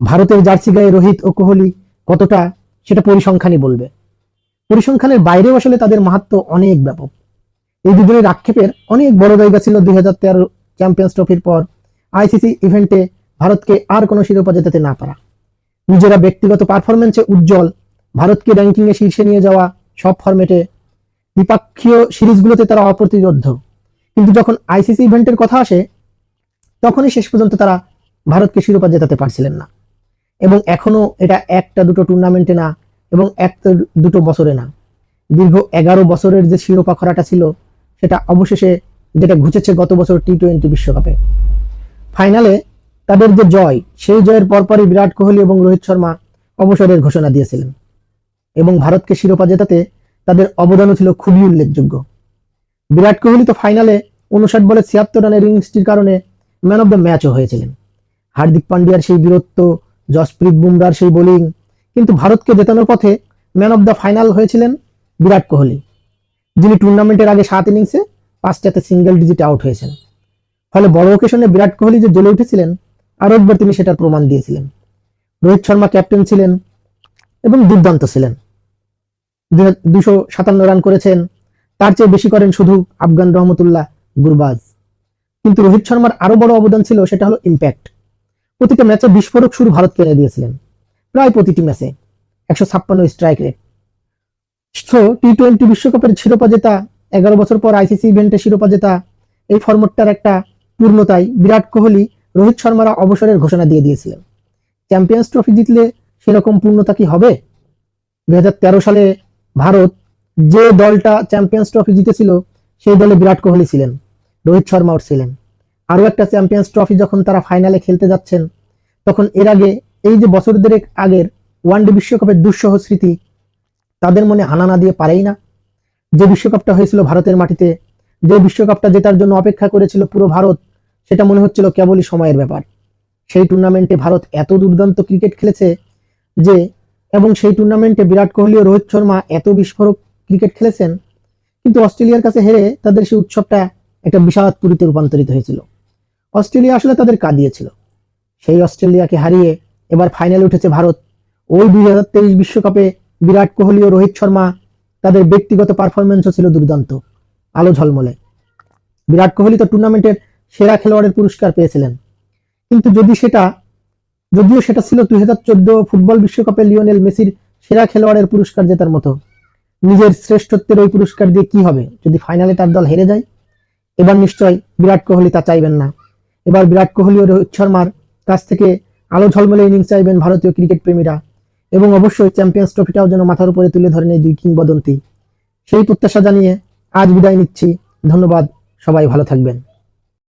ভারতের জার্সি গায়ে রোহিত ও কোহলি কতটা, সেটা পরিসংখ্যানই বলবে। পরিসংখ্যানের বাইরেও আসলে তাদের মাহাত্ম অনেক ব্যাপক। এই দুজনের আক্ষেপের অনেক বড় জায়গা ছিল দুই হাজার তেরো চ্যাম্পিয়ন্স ট্রফির পর আইসিসি ইভেন্টে ভারতকে আর কোনো শিরোপা জেতাতে না পারা। নিজেরা ব্যক্তিগত পারফরমেন্সে উজ্জ্বল, ভারতকে র্যাঙ্কিংয়ে শীর্ষে নিয়ে যাওয়া সব ফরম্যাটে দ্বিপাক্ষীয় সিরিজগুলোতে তারা অপ্রতিরোধ। কিন্তু যখন আইসিসি ইভেন্টের কথা আসে, তখনই শেষ পর্যন্ত তারা ভারতকে শিরোপা জেতাতে পারছিলেন না। এবং এখনও এটা একটা দুটো টুর্নামেন্টে না এবং একটা দুটো বছরে না। দীর্ঘ এগারো বছরের যে শিরোপা খরাটা ছিল, সেটা অবশেষে যেটা ঘুচেছে গত বছর টি টোয়েন্টি বিশ্বকাপে। ফাইনালে তাদের যে জয়, সেই জয়ের পরপরই বিরাট কোহলি এবং রোহিত শর্মা অবসরের ঘোষণা দিয়েছিলেন এবং ভারতকে শিরোপা জেতাতে তাদের অবদানও ছিল খুবই উল্লেখযোগ্য। বিরাট কোহলি তো ফাইনালে উনষাট বলে ছিয়াত্তর রানের ইনিংসটির কারণে ম্যান অফ দ্য ম্যাচও হয়েছিলেন। হার্দিক পান্ডিয়ার সেই বীরত্ব জসপ্রীত বুমরার সেই বোলিং। কিন্তু ভারতকে জেতানোর পথে ম্যান অফ দ্য ফাইনাল হয়েছিলেন বিরাট কোহলি। যিনি টুর্নামেন্টের আগে সাত ইনিংসে পাঁচটাতে সিঙ্গেল ডিজিট আউট হয়েছেন। ফলে বড় ওকেশনে বিরাট কোহলি যে জ্বলে উঠেছিলেন আরও একবার তিনি সেটার প্রমাণ দিয়েছিলেন। রোহিত শর্মা ক্যাপ্টেন ছিলেন এবং দুর্দান্ত ছিলেন। দুশো সাতান্ন রান করেছেন, তার চেয়ে বেশি করেন শুধু আফগান রহমতুল্লাহ গুরবাজ। কিন্তু রোহিত শর্মার আরও বড় অবদান ছিল, সেটা হলো ইম্প্যাক্ট প্রতিটা ম্যাচে বিস্ফোরক শুরু ভারতকে এনে দিয়েছিলেন প্রায় প্রতিটি ম্যাচে একশো ছাপ্পান্ন strike rate so T twenty বিশ্বকাপের শিরোপা জেতা, এগারো বছর পর আইসিসি ইভেন্টে শিরোপা জেতা, এই ফরম্যাটটার একটা পূর্ণতাই বিরাট কোহলি, রোহিত শর্মারা অবসরের ঘোষণা দিয়ে দিয়েছিলেন। চ্যাম্পিয়ন্স ট্রফি জিতলে সেরকম পূর্ণতা কি হবে? দু হাজার তেরো সালে ভারত যে দলটা চ্যাম্পিয়ন্স ট্রফি জিতেছিল, সেই দলে বিরাট কোহলি ছিলেন, রোহিত শর্মাও ছিলেন। আরও একটা চ্যাম্পিয়ন্স ট্রফি যখন তারা ফাইনালে খেলতে যাচ্ছেন, তখন এর আগে এই যে বছর দেড়েক আগের ওয়ানডে বিশ্বকাপের দুঃসহ স্মৃতি তাদের মনে হানা না দিয়ে পারেই না। যে বিশ্বকাপটা হয়েছিল ভারতের মাটিতে, যে বিশ্বকাপটা জেতার জন্য অপেক্ষা করেছিল পুরো ভারত, সেটা মনে হচ্ছিল কেবলই সময়ের ব্যাপার। সেই টুর্নামেন্টে ভারত এত দুর্দান্ত ক্রিকেট খেলেছে যে, এবং সেই টুর্নামেন্টে বিরাট কোহলি ও রোহিত শর্মা এত বিস্ফোরক ক্রিকেট খেলেছেন, কিন্তু অস্ট্রেলিয়ার কাছে হেরে তাদের সেই উৎসবটা একটা বিষাদ পুরীতে রূপান্তরিত হয়েছিল। অস্ট্রেলিয়া আসলে তাদের কাঁদিয়েছিল সেই অস্ট্রেলিয়াকে হারিয়ে এবার ফাইনালে উঠেছে ভারত। ওই দুই হাজার তেইশ বিশ্বকাপে বিরাট কোহলি ও রোহিত শর্মা তাদের ব্যক্তিগত পারফরমেন্সও ছিল দুর্দান্ত, আলো ঝলমলে। বিরাট কোহলি তো টুর্নামেন্টের সেরা খেলোয়াড়ের পুরস্কার পেয়েছিলেন। কিন্তু যদি সেটা, যদিও সেটা ছিল দুই হাজার চোদ্দ ফুটবল বিশ্বকাপে লিওনেল মেসির সেরা খেলোয়াড়ের পুরস্কার জেতার মতো, নিজের শ্রেষ্ঠত্বের ওই পুরস্কার দিয়ে কি হবে? যদি ফাইনালে তার দল হেরে যায়, এবার নিশ্চয় বিরাট কোহলি তা চাইবেন না। এবার বিরাট কোহলি ও রোহিত শর্মার কাছ থেকে আলো ঝলমলে ইনিংস চাইবেন ভারতীয় ক্রিকেট প্রেমীরা এবং অবশ্যই চ্যাম্পিয়ন্স ট্রফিটাও যেন মাথার উপরে তুলে ধরেন এই দুই কিংবদন্তি। সেই প্রত্যাশা জানিয়ে আজ বিদায় নিচ্ছি। ধন্যবাদ। সবাই ভালো থাকবেন।